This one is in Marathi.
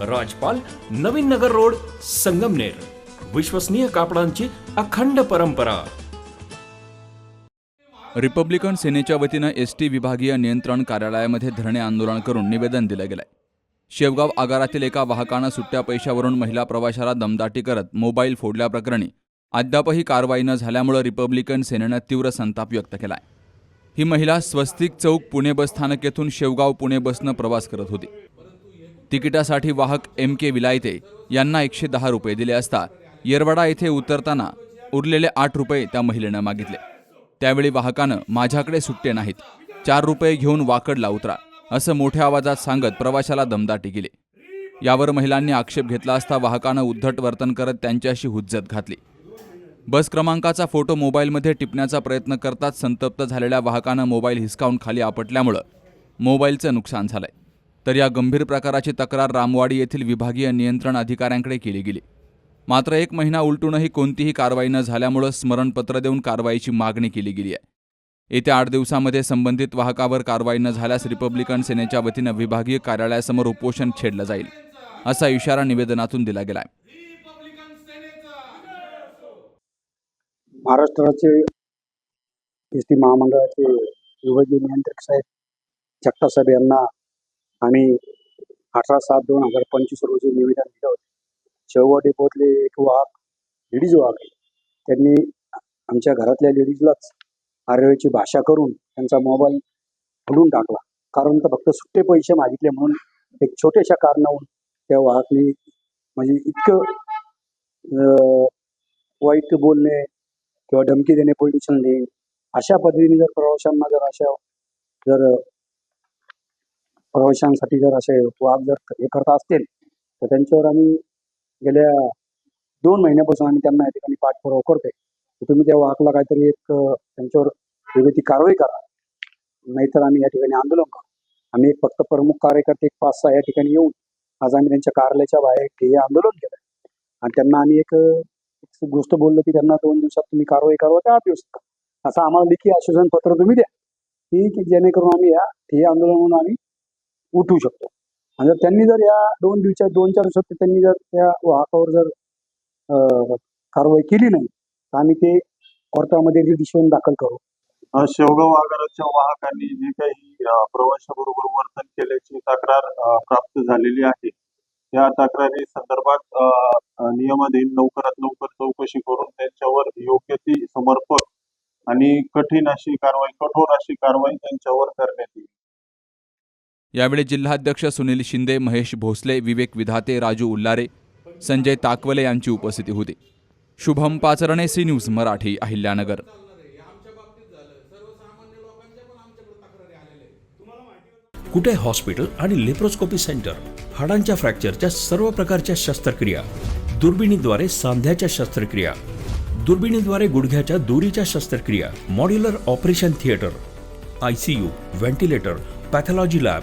राजपाल नवीन नगर रोड संगमनेर. विश्वसनीय कापडांची अखंड परंपरा. रिपब्लिकन सेनेच्या वतीनं एस टी विभागीय नियंत्रण कार्यालयामध्ये धरणे आंदोलन करून निवेदन दिलं गेलंय. शेवगाव आगारातील एका वाहकानं सुट्ट्या पैशावरून महिला प्रवाशाला दमदाटी करत मोबाईल फोडल्याप्रकरणी अद्यापही कारवाई न झाल्यामुळं रिपब्लिकन सेनेनं तीव्र संताप व्यक्त केलाय. ही महिला स्वस्तिक चौक पुणे बस स्थानक येथून शेवगाव पुणे बसनं प्रवास करत होती. तिकिटासाठी वाहक एम के विलायते यांना एकशे दहा रुपये दिले असता येरवडा येथे उतरताना उरलेले आठ रुपये त्या महिलेनं मागितले. त्यावेळी वाहकानं माझ्याकडे सुट्टे नाहीत. चार रुपये घेऊन वाकडला उतरा असं मोठ्या आवाजात सांगत प्रवाशाला दमदाटी केली यावर महिलांनी आक्षेप घेतला असता वाहकानं उद्धट वर्तन करत त्यांच्याशी हुज्जत घातली. बस क्रमांकाचा फोटो मोबाईलमध्ये टिपण्याचा प्रयत्न करताच संतप्त झालेल्या वाहकानं मोबाईल हिसकावून खाली आपटल्यामुळं मोबाईलचं नुकसान झालंय. तर या गंभीर प्रकाराची तक्रार रामवाडी येथील विभागीय नियंत्रण अधिकाऱ्यांकडे केली गेली. मात्र एक महिना उलटूनही कोणतीही कारवाई न झाल्यामुळं स्मरणपत्र देऊन कारवाईची मागणी केली गेली आहे. येत्या आठ दिवसामध्ये संबंधित वाहकावर कारवाई न झाल्यास रिपब्लिकन सेनेच्या वतीनं विभागीय कार्यालयासमोर उपोषण छेडलं जाईल असा इशारा निवेदनातून दिला गेला आहे महाराष्ट्राचे एस टी महामंडळाचे विभागीय नियंत्रक साहेब जगताप यांना आणि अठरा सात दोन हजार पंचवीस रोजी निवेदन दिलं होतं. शेवगाव डेपोतले एक वाहक लेडीज वाहक आहे. त्यांनी आमच्या घरातल्या लेडीजलाच आरेची भाषा करून त्यांचा मोबाईल फोडून टाकला. कारण तर फक्त सुट्टे पैसे मागितले म्हणून एक छोट्याशा कारणावरून त्या वाहकने म्हणजे इतकं वाईट बोलणे किंवा धमकी देणे पोलीस देणे अशा पद्धतीने जर प्रवाशांना जर अशा जर प्रवाशांसाठी जर असे वाद जर हे करत असतील तर त्यांच्यावर आम्ही गेल्या दोन महिन्यापासून आम्ही त्यांना या ठिकाणी पाठपुरावा करतोय. तुम्ही त्या वाकला काहीतरी एक त्यांच्यावर योग्य ती कारवाई करा. नाहीतर आम्ही या ठिकाणी आंदोलन करू. आम्ही एक फक्त प्रमुख कार्यकर्ते एक पाच सहा या ठिकाणी येऊन आज आम्ही त्यांच्या कार्यालयाच्या बाहेर हे आंदोलन केलं आणि त्यांना आम्ही एक गोष्ट बोललो की त्यांना दोन दिवसात तुम्ही कारवाई करा त्या आठ दिवसात असं आम्हाला लेखी आश्वासन पत्र तुम्ही द्या. की की जेणेकरून आम्ही या हे आंदोलन म्हणून आम्ही उठू शकतो. आणि जर त्यांनी जर या दोन दिवसात दोन चार दिवसात त्यांनी जर त्या वाहकावर जर कारवाई केली नाही तर आम्ही ते कोर्टामध्ये रिटिशन दाखल करू. शेवगाव आगाराच्या वाहकांनी जे काही प्रवाशाबरोबर वर्तन केल्याची तक्रार प्राप्त झालेली आहे. त्या तक्रारी संदर्भात नियमाधीन लवकरात लवकर चौकशी करून त्यांच्यावर योग्य ती समर्पक आणि कठीण अशी कारवाई कठोर अशी कारवाई त्यांच्यावर करण्यात येईल. यावेळी जिल्हाध्यक्ष सुनील शिंदे महेश भोसले विवेक विधाते राजू उल्लारे संजय ताकवले यांची उपस्थिती होती. Shubham Pacharne C news Marathi Ahilyanagar. Kute hospital आणि लेप्रोस्कोपी सेंटर? हाडांच्या फ्रॅक्चरच्या सर्व प्रकारच्या शस्त्रक्रिया. दुर्बिणीद्वारे सांध्याच्या शस्त्रक्रिया. दुर्बिणीद्वारे गुडघ्याच्या दुरीच्या शस्त्रक्रिया. Modular operation theatre. I C U ventilator pathology lab